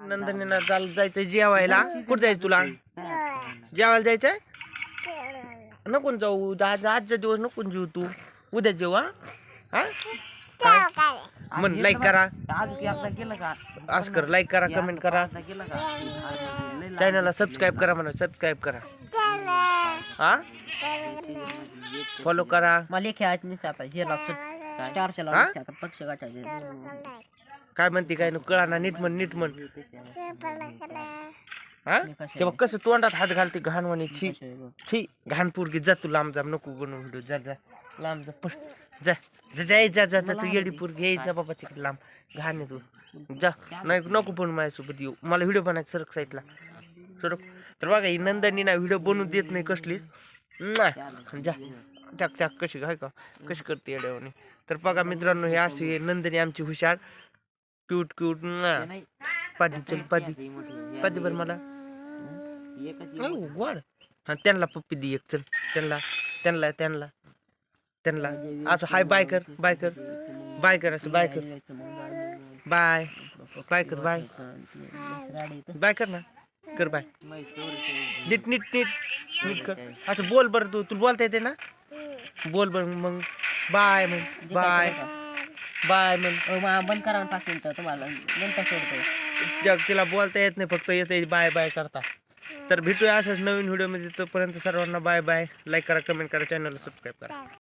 नंदनीला चाल जायचंय जेवायला. कुठं जायचं तुला? जेवायला जायचंय? नको ना जाऊ. आज आजच्या दिवस नको ना जेऊ तू. उद्या जेऊ हा? हा? काय म्हण लाईक करा. आज एकदा केलं का असं कर लाईक करा कमेंट करा. एकदा केलं का चॅनलला सबस्क्राईब करा म्हणा सबस्क्राईब करा. हा? फॉलो करा. मला खेळायचं नाही सापा हे हा? लावून आता पक्ष गाठायचे. काय म्हणते काय नको कळा ना नीट म्हण नीट म्हण. हा? मी कशा- तेव्हा कसं तोंडात हात घालते घाणवाणी छी छी घाण पोरगी जा तू लांब जा नको बनवून व्हिडिओ जा जा लांब जा पळ जा जा जा जा जा जा तू येडी पोरगी ये जा बाबा तिकडे लांब घाण आहे तू. जा नाही नको पण माझ्यासोबत येऊ. मला व्हिडिओ बनायचा सरक साईडला. सरक. तर बघा ही नंदनी ना व्हिडिओ बनवू देत नाही कसली. म्वा. जा चाक चाक कशी काय का? कशी करते येड्यावानी. तर बघा मित्रांनो हे अशी आहे नंदनी आमची हुशार. क्यूट क्यूट नाही। पादी चल पादी। पादी बर मला। गोड हा त्यांना पप्पी दे एक चल. त्यांना त्यांना त्यांना. त्यांना. असं हाय बाय कर बाय कर. बाय कर असं बाय कर. बाय. बाय कर बाय. बाय कर ना. कर बाय. नीट नीट नीट. नीट कर. असं बोल बरं तू तुला बोलता येते ना? बोल बर मग. बाय मग बाय. बाय मग बंद करा ना पाच मिनिटं तुम्हाला. नंतर सोडतो जग तिला बोलता येत नाही फक्त येते बाय बाय करता. तर भेटूया असंच नवीन व्हिडिओमध्ये तोपर्यंत सर्वांना बाय बाय. लाईक करा कमेंट करा चॅनलला सबस्क्राईब करा.